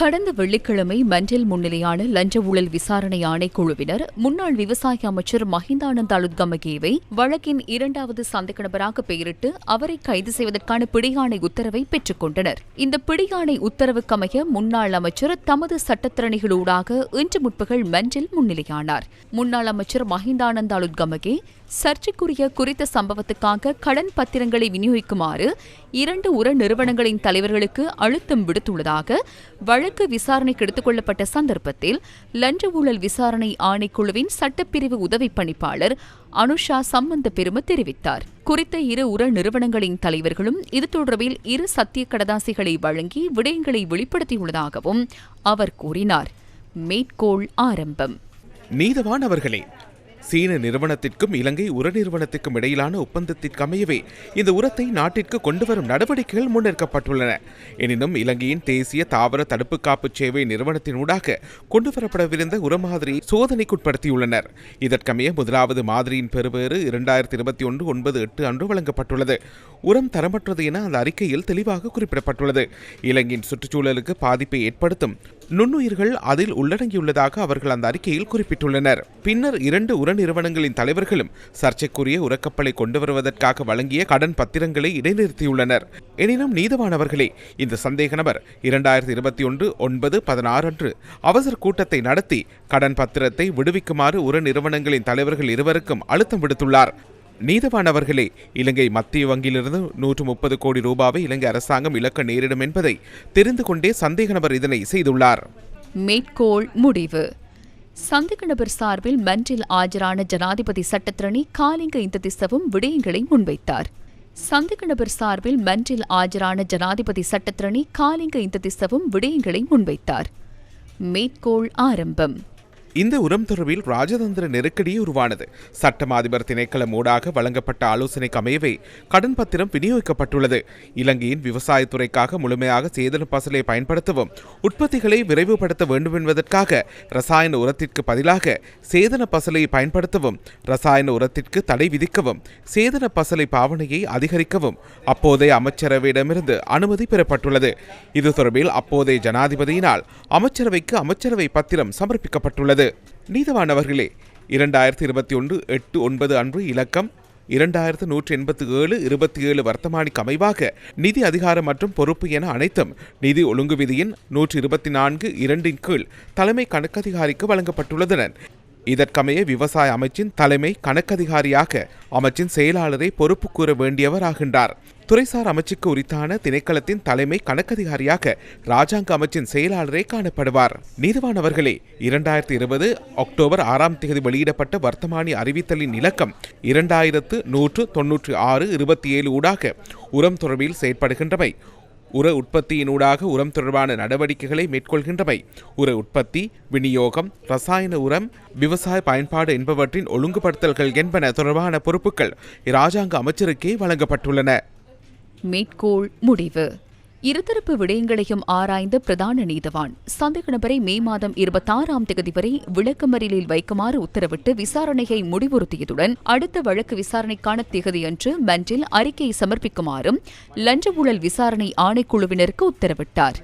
கடந்த வெள்ளிக்கிழமை மண்டில் முன்னிலையான லஞ்ச ஊழல் விசாரணை ஆணைக்குழுவினர் முன்னாள் விவசாய அமைச்சர் மஹிந்தானந்த் அலுத்கமகேவை வழக்கின் இரண்டாவது சந்தேக நபராக பெயரிட்டு அவரை கைது செய்வதற்கான பிடியாணை உத்தரவை பெற்றுக் கொண்டனர். இந்த பிடியாணை உத்தரவுக்கமைய முன்னாள் அமைச்சர் தமது சட்டத்திறனிகளூடாக இன்று முற்பகல் மண்டில் முன்னிலையானார். முன்னாள் அமைச்சர் மஹிந்தானந்த் அலுத்கமகே சர்ச்சைக்குரிய குறித்த சம்பவத்துக்காக கடன் பத்திரங்களை விநியோகிக்குமாறு இரண்டு உர நிறுவனங்களின் தலைவர்களுக்கு அழுத்தம் விடுத்துள்ளதாக வழக்கு விசாரணைக்கு எடுத்துக் கொள்ளப்பட்ட சந்தர்ப்பத்தில் லஞ்ச ஊழல் விசாரணை ஆணைக்குழுவின் சட்டப்பிரிவு உதவி பணிப்பாளர் அனுஷா சம்பந்த பெரும தெரிவித்தார். குறித்த இரு உர நிறுவனங்களின் தலைவர்களும் இது தொடர்பில் இரு சத்திய கடதாசிகளை வழங்கி விடயங்களை வெளிப்படுத்தியுள்ளதாகவும் அவர் கூறினார். மேற்கோள் ஆரம்பம். நீதவான் அவர்களே சீன நிறுவனத்திற்கும் இலங்கை உர நிறுவனத்திற்கும் இடையிலான ஒப்பந்தத்திற்கமையவே இந்த உரத்தை நாட்டிற்கு கொண்டு வரும் நடவடிக்கைகள் முன்னெடுக்கப்பட்டுள்ளன. எனினும் இலங்கையின் தேசிய தாவர தடுப்பு காப்பு சேவை நிறுவனத்தினூடாக கொண்டு வரப்படவிருந்த உர மாதிரி சோதனைக்குட்படுத்தியுள்ளனர். இதற்கமைய முதலாவது மாதிரியின் பெறுவேறு இரண்டாயிரத்தி இருபத்தி ஒன்று ஒன்பது எட்டு அன்று வழங்கப்பட்டுள்ளது. உரம் தரமற்றது என அந்த அறிக்கையில் தெளிவாக குறிப்பிடப்பட்டுள்ளது. இலங்கையின் சுற்றுச்சூழலுக்கு பாதிப்பை ஏற்படுத்தும் நுண்ணுயிர்கள் அதில் உள்ளடங்கியுள்ளதாக அவர்கள் அந்த அறிக்கையில் குறிப்பிட்டுள்ளனர். பின்னர் இரண்டு உர நிறுவனங்களின் தலைவர்களும் சர்ச்சைக்குரிய உரக்கப்பலை கொண்டு வருவதற்காக வழங்கிய கடன் பத்திரங்களை இடைநிறுத்தியுள்ளனர். எனினும் நீதவானவர்களே இந்த சந்தேக நபர் இரண்டாயிரத்தி இருபத்தி ஒன்று ஒன்பது பதினாறு அன்று அவசர கூட்டத்தை நடத்தி கடன் பத்திரத்தை விடுவிக்குமாறு உர நிறுவனங்களின் தலைவர்கள் இருவருக்கும் அழுத்தம் விடுத்துள்ளார். நீதவானவர்களே இலங்கை மத்திய வங்கியிலிருந்து நூற்று முப்பது கோடி ரூபாவை இலங்கை அரசாங்கம் இழக்க நேரிடும் என்பதை தெரிந்து கொண்டே சந்தேக நபர் இதனை செய்துள்ளார். மேற்கோள் முடிவு. சந்தேக நபர் சார்பில் மன்றில் ஆஜரான ஜனாதிபதி சட்டத்திரணி காலிங்க இந்த திசவும் விடயங்களை முன்வைத்தார். சந்தேக நபர் சார்பில் மன்றில் ஆஜரான ஜனாதிபதி சட்டத்திரணி காலிங்க இந்த திசவும் விடயங்களை முன்வைத்தார். மேற்கோள் ஆரம்பம். இந்த உரம் தொடர்பில் ராஜதந்திர நெருக்கடி உருவானது. சட்டம் அதிபர் திணைக்களம் ஊடாக வழங்கப்பட்ட ஆலோசனைக்கு அமையவே கடன் பத்திரம் விநியோகிக்கப்பட்டுள்ளது. இலங்கையின் விவசாயத்துறைக்காக முழுமையாக சேதன பசலை பயன்படுத்தவும் உற்பத்திகளை விரைவுபடுத்த வேண்டும் என்பதற்காக ரசாயன உரத்திற்கு பதிலாக சேதன பசலை பயன்படுத்தவும் ரசாயன உரத்திற்கு தடை விதிக்கவும் சேதன பசலை பாவனையை அதிகரிக்கவும் அப்போதைய அமைச்சரவையிடமிருந்து அனுமதி பெறப்பட்டுள்ளது. இது தொடர்பில் அப்போதைய ஜனாதிபதியினால் அமைச்சரவைக்கு அமைச்சரவை பத்திரம் சமர்ப்பிக்கப்பட்டுள்ளது. நீதவான் நீதவானவர்களே இரண்டாயிரத்தி இருபத்தி ஒன்று எட்டு ஒன்பது அன்று இலக்கம் இரண்டாயிரத்து நூற்றி எண்பத்தி ஏழு இருபத்தி ஏழு வர்த்தமானிக்கு அமைவாக நிதி அதிகாரம் மற்றும் பொறுப்பு என அனைத்தும் நிதி ஒழுங்கு விதியின் நூற்றி இருபத்தி நான்கு இரண்டின் கீழ் தலைமை கணக்கதிகாரிக்கு வழங்கப்பட்டுள்ளதுடன் இதற்கமைய விவசாய அமைச்சின் தலைமை கணக்கதிகாரியாக அமைச்சின் செயலாளரை பொறுப்பு கூற வேண்டியவர் ஆகின்றார். துறைசார் அமைச்சுக்கு உரித்தான திணைக்களத்தின் தலைமை கணக்கதிகாரியாக ராஜாங்க அமைச்சின் செயலாளரே காணப்படுவார். நீதிவான் அவர்களே இரண்டாயிரத்தி இருபது அக்டோபர் ஆறாம் தேதி வெளியிடப்பட்ட வர்த்தமானி அறிவித்தலின் இலக்கம் இரண்டாயிரத்து நூற்று தொன்னூற்றி ஆறு இருபத்தி ஏழு ஊடாக உரம் தொடர்பில் செயற்படுகின்றமை உர உற்பத்தியினூடாக உரம் தொடர்பான நடவடிக்கைகளை மேற்கொள்கின்றமை உர உற்பத்தி விநியோகம் ரசாயன உரம் விவசாய பயன்பாடு என்பவற்றின் ஒழுங்குபடுத்தல்கள் என்பன தொடர்பான பொறுப்புகள் இராஜாங்க அமைச்சருக்கே வழங்கப்பட்டுள்ளன. மேற்கோள் முடிவு. இருதரப்பு விடயங்களையும் ஆராய்ந்த பிரதான நீதவான் சந்தேக நபரை மே மாதம் இருபத்தாறாம் தேதி வரை விளக்கமறியலில் வைக்குமாறு உத்தரவிட்டு விசாரணையை முடிவுறுத்தியதுடன் அடுத்த வழக்கு விசாரணைக்கான திகதியன்று மன்றில் அறிக்கையை சமர்ப்பிக்குமாறும் லஞ்ச ஊழல் விசாரணை ஆணைக்குழுவினருக்கு உத்தரவிட்டார்.